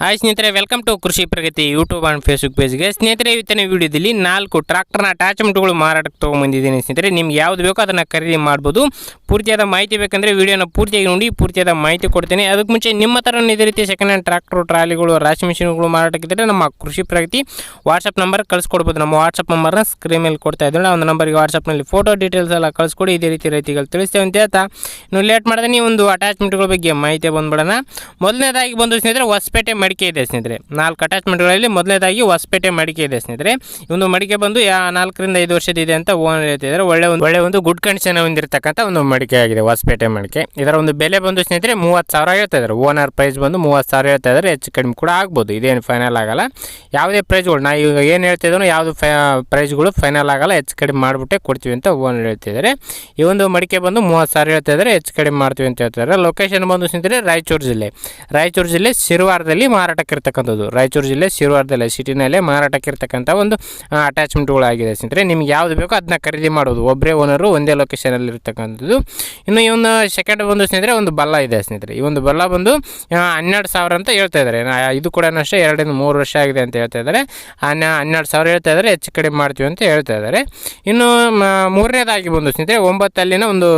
Hi ಸ್ನೇಹಿತರೆ welcome to Krishi Pragati YouTube and Facebook ಪೇಜ್ಗೆ ಸ್ನೇಹಿತರೆ, ಇವತ್ತಿನ ವಿಡಿಯೋದಲ್ಲಿ ನಾಲ್ಕು ಟ್ರಾಕ್ಟರ್ನ ಅಟ್ಯಾಚ್ಮೆಂಟ್ಗಳು ಮಾರಾಟಕ್ಕೆ ತೊಗೊಂಬಂದಿದ್ದೀನಿ ಸ್ನೇಹಿತರೆ. ನಿಮ್ಗೆ ಯಾವ್ದು ಬೇಕೋ ಅದನ್ನು ಖರೀದಿ ಮಾಡ್ಬೋದು. ಪೂರ್ತಿಯಾದ ಮಾಹಿತಿ ಬೇಕಂದರೆ ವಿಡಿಯೋನ ಪೂರ್ತಿಯಾಗಿ ನೋಡಿ, ಪೂರ್ತಿಯಾದ ಮಾಹಿತಿ ಕೊಡ್ತೀನಿ. ಅದಕ್ಕೆ ಮುಂಚೆ ನಿಮ್ಮ ಥರ ಇದೇ ರೀತಿ ಸೆಕೆಂಡ್ ಹ್ಯಾಂಡ್ ಟ್ರಾಕ್ಟರ್ ಟ್ರಾಲಿಗಳು ರಾಶಿ ಮಿಷಿನ್ಗಳು ಮಾರಾಟಕ್ಕಿದ್ದರೆ ನಮ್ಮ ಕೃಷಿ ಪ್ರಗತಿ ವಾಟ್ಸಪ್ ನಂಬರ್ ಕಳಿಸ್ಕೊಡ್ಬೋದು. ನಮ್ಮ ವಾಟ್ಸಪ್ ನಂಬರ್ನ ಸ್ಕ್ರೀನ್ ಮೇಲೆ ಕೊಡ್ತಾ ಇದ್ದೀವಿ ಆ ಒಂದು ನಂಬರ್ಗೆ ವಾಟ್ಸಪ್ನಲ್ಲಿ ಫೋಟೋ ಡೀಟೇಲ್ಸ್ ಎಲ್ಲ ಕಳಿಸ್ಕೊಡಿ, ಇದೇ ರೀತಿ ರೈತಿಗಳು ತಿಳಿಸ್ತೇವೆ ಅಂತ ಹೇಳ್ತಾ. ಇನ್ನು ಲೇಟ್ ಮಾಡಿದ್ರೆ ನೀವು ಒಂದು ಅಟ್ಯಾಚ್ಮೆಂಟ್ಗಳ ಬಗ್ಗೆ ಮಾಹಿತಿ ಬಂದ್ಬಿಡೋಣ. ಮೊದಲನೇದಾಗಿ ಬಂದು ಸ್ನೇಹಿತರೆ, ಹೊಸಪೇಟೆ ಮಡಿಕೆ ಇದೆ ಸ್ನೇಹಿತರೆ. ನಾಲ್ಕು ಅಟ್ಯಾಚ್ಮೆಂಟ್ಗಳಲ್ಲಿ ಮೊದಲನೇದಾಗಿ ಹೊಸಪೇಟೆ ಮಡಿಕೆ ಇದೆ ಸ್ನೇಹಿತರೆ. ಒಂದು ಮಡಿಕೆ ಬಂದು ಯಾ ನಾಲ್ಕರಿಂದ ಐದು ವರ್ಷದ ಇದೆ ಅಂತ ಓನರ್ ಹೇಳ್ತಿದ್ದಾರೆ ಒಳ್ಳೆ ಒಂದು ಒಳ್ಳೆ ಒಂದು ಗುಡ್ ಕಂಡೀಷನ್ ಹೊಂದಿರತಕ್ಕಂಥ ಒಂದು ಮಡಿಕೆ ಆಗಿದೆ ಹೊಸಪೇಟೆ ಮಡಿಕೆ. ಇದರ ಒಂದು ಬೆಲೆ ಬಂದು ಸ್ನೇಹಿತರೆ ಮೂವತ್ತು ಸಾವಿರ ಹೇಳ್ತಾ ಇದ್ದಾರೆ. ಓನರ್ ಪ್ರೈಸ್ ಬಂದು ಮೂವತ್ತು ಸಾವಿರ ಹೇಳ್ತಾ ಇದ್ದಾರೆ. ಹೆಚ್ಚು ಕಡಿಮೆ ಕೂಡ ಆಗ್ಬೋದು. ಇದೇನು ಫೈನಲ್ ಆಗಲ್ಲ. ಯಾವುದೇ ಪ್ರೈಸ್ಗಳು ನಾ ಈಗ ಏನು ಹೇಳ್ತಿದ್ರು ಯಾವುದು ಪ್ರೈಸ್ಗಳು ಫೈನಲ್ ಆಗಲ್ಲ. ಹೆಚ್ಚು ಕಡಿಮೆ ಮಾಡಿಬಿಟ್ಟೆ ಕೊಡ್ತೀವಿ ಅಂತ ಓನರ್ ಹೇಳ್ತಿದ್ದಾರೆ ಈ ಒಂದು ಮಡಿಕೆ ಬಂದು ಮೂವತ್ತು ಸಾವಿರ ಹೇಳ್ತಾ ಇದ್ದಾರೆ. ಹೆಚ್ಚು ಕಡಿಮೆ ಮಾಡ್ತೀವಿ ಅಂತ ಹೇಳ್ತಾರೆ ಲೊಕೇಶನ್ ಬಂದು ಸ್ನೇಹಿತರೆ ರಾಯಚೂರು ಜಿಲ್ಲೆ. ರಾಯಚೂರು ಜಿಲ್ಲೆ ಸಿರುವಾರದಲ್ಲಿ ಮಾರಾಟಕ್ಕಿರ್ತಕ್ಕಂಥದ್ದು. ರಾಯಚೂರು ಜಿಲ್ಲೆ ಸಿರುವಾರದಲ್ಲಿ ಸಿಟಿನಲ್ಲೇ ಮಾರಾಟಕ್ಕಿರ್ತಕ್ಕಂಥ ಒಂದು ಅಟ್ಯಾಚ್ಮೆಂಟ್ಗಳಾಗಿದೆ ಸ್ನೇಹಿತರೆ. ನಿಮ್ಗೆ ಯಾವುದು ಬೇಕೋ ಅದನ್ನ ಖರೀದಿ ಮಾಡೋದು. ಒಬ್ಬರೇ ಓನರು ಒಂದೇ ಲೊಕೇಶನಲ್ಲಿ ಇರ್ತಕ್ಕಂಥದ್ದು. ಇನ್ನು ಈ ಒಂದು ಸೆಕೆಂಡ್ ಬಂದು ಸ್ನೇಹಿತರೆ, ಒಂದು ಬಲ್ಲ ಇದೆ ಸ್ನೇಹಿತರೆ. ಈ ಒಂದು ಬಲ್ಲ ಬಂದು ಹನ್ನೆರಡು ಸಾವಿರ ಅಂತ ಹೇಳ್ತಾ ಇದ್ದಾರೆ. ಇದು ಕೂಡ ಅಷ್ಟೇ, ಎರಡರಿಂದ ಮೂರು ವರ್ಷ ಆಗಿದೆ ಅಂತ ಹೇಳ್ತಾ ಇದ್ದಾರೆ. ಹನ್ನ ಹನ್ನೆರಡು ಸಾವಿರ ಹೇಳ್ತಾ ಇದ್ದಾರೆ, ಹೆಚ್ಚು ಕಡಿಮೆ ಮಾಡ್ತೀವಿ ಅಂತ ಹೇಳ್ತಾ ಇದ್ದಾರೆ. ಇನ್ನು ಮೂರನೇದಾಗಿ ಬಂದು ಸ್ನೇಹಿತರೆ, ಒಂಬತ್ತಲ್ಲಿನ ಒಂದು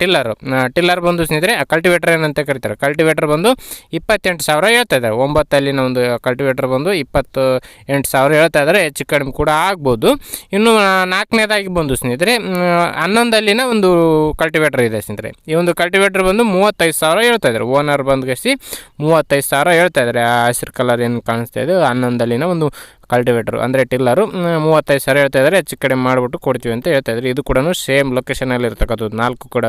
ಟಿಲ್ಲರ್. ಟಿಲ್ಲರ್ ಬಂದು ಸ್ನೇಹಿತರೆ ಕಲ್ಟಿವೇಟರ್ ಏನಂತ ಕರೀತಾರೆ. ಕಲ್ಟಿವೇಟರ್ ಬಂದು ಇಪ್ಪತ್ತೆಂಟು ಸಾವಿರ ಹೇಳ್ತಾ ಇದ್ದಾರೆ. ಒಂಬತ್ತಲ್ಲಿನ ಒಂದು ಕಲ್ಟಿವೇಟರ್ ಬಂದು ಇಪ್ಪತ್ತು ಎಂಟು ಸಾವಿರ ಹೇಳ್ತಾ ಇದ್ದಾರೆ, ಹೆಚ್ಚು ಕಡಿಮೆ ಕೂಡ ಆಗ್ಬೋದು. ಇನ್ನು ನಾಲ್ಕನೇದಾಗಿ ಬಂದು ಸ್ನೇಹಿತರೆ ಹನ್ನೊಂದಲ್ಲಿನ ಒಂದು ಕಲ್ಟಿವೇಟರ್ ಇದೆ ಸ್ನೇಹಿತರೆ. ಈ ಒಂದು ಕಲ್ಟಿವೇಟರ್ ಬಂದು ಮೂವತ್ತೈದು ಸಾವಿರ ಹೇಳ್ತಾ ಇದ್ದಾರೆ. ಓನರ್ ಕಸಿ ಮೂವತ್ತೈದು ಸಾವಿರ ಹೇಳ್ತಾ ಇದ್ದಾರೆ. ಆ ಹಸಿರು ಕಲರ್ ಏನು ಕಾಣಿಸ್ತಾ ಇದೆ, ಹನ್ನೊಂದಲ್ಲಿನ ಒಂದು ಕಲ್ಟಿವೇಟರ್ ಅಂದರೆ ಟಿಲ್ಲರು ಮೂವತ್ತೈದು ಸಾವಿರ ಹೇಳ್ತಾ ಇದ್ದಾರೆ ಹೆಚ್ಚು ಕಡಿಮೆ ಮಾಡಿಬಿಟ್ಟು ಕೊಡ್ತೀವಿ ಅಂತ ಹೇಳ್ತಾ ಇದ್ದಾರೆ ಇದು ಕೂಡ ಸೇಮ್ ಲೊಕೇಶನಲ್ಲಿ ಇರ್ತಕ್ಕಂಥದ್ದು. ನಾಲ್ಕು ಕೂಡ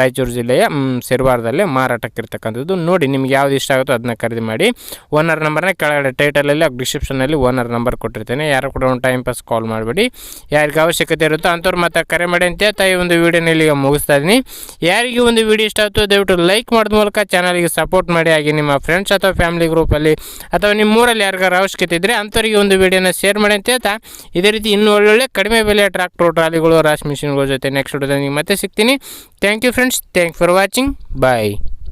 ರಾಯಚೂರು ಜಿಲ್ಲೆಯ ಸಿರ್ವಾರದಲ್ಲಿ ಮಾರಾಟಕ್ಕೆ ಇರ್ತಕ್ಕಂಥದ್ದು ನೋಡಿ, ನಿಮ್ಗೆ ಯಾವ್ದು ಇಷ್ಟ ಆಗುತ್ತೋ ಅದನ್ನ ಖರೀದಿ ಮಾಡಿ. ಓನರ್ ನಂಬರ್ನ ಕೆಳಗಡೆ ಟೈಟಲಲ್ಲಿ ಡಿಸ್ಕ್ರಿಪ್ಷನಲ್ಲಿ ಓನರ್ ನಂಬರ್ ಕೊಟ್ಟಿರ್ತೇನೆ. ಯಾರು ಕೂಡ ಒಂದು ಟೈಮ್ ಪಾಸ್ ಕಾಲ್ ಮಾಡಬೇಡಿ. ಯಾರಿಗೆ ಅವಶ್ಯಕತೆ ಇರುತ್ತೋ ಅಂಥವ್ರು ಮತ್ತೆ ಕರೆ ಮಾಡಿ ಅಂತ ತಾಯಿ ಒಂದು ವಿಡಿಯೋನಲ್ಲಿ ಈಗ ಮುಗಿಸ್ತಾ ಇದ್ದೀನಿ. ಯಾರಿಗೆ ಒಂದು ವಿಡಿಯೋ ಇಷ್ಟ ಆಯ್ತು ದಯವಿಟ್ಟು ಲೈಕ್ ಮಾಡಿದ ಮೂಲಕ ಚಾನಲ್ಗೆ ಸಪೋರ್ಟ್ ಮಾಡಿ. ಹಾಗೆ ನಿಮ್ಮ ಫ್ರೆಂಡ್ಸ್ ಅಥವಾ ಫ್ಯಾಮಿಲಿ ಗ್ರೂಪಲ್ಲಿ ಅಥವಾ ನಿಮ್ಮ ಊರಲ್ಲಿ ಯಾರಿಗಾರು ಅವಶ್ಯಕತೆ ಇದ್ದರೆ ಅಂಥವ್ರಿಗೆ ಒಂದು ವಿಡಿಯೋನ ಶೇರ್ ಮಾಡಿ ಅಂತ ಹೇಳ್ತಾ. ಇದೇ ರೀತಿ ಇನ್ನೂ ಒಳ್ಳೊಳ್ಳೆ ಕಡಿಮೆ ಬೆಲೆಯ ಟ್ರ್ಯಾಕ್ಟರ್ ಟ್ರಾಲಿಗಳು ರಾಶ್ ಮಿಷಿನ್ಗಳ ಜೊತೆ ನೆಕ್ಸ್ಟ್ ವಿಡಿಯೋದಲ್ಲಿ ಮತ್ತೆ ಸಿಗ್ತೀನಿ. Thank you friends thank for watching bye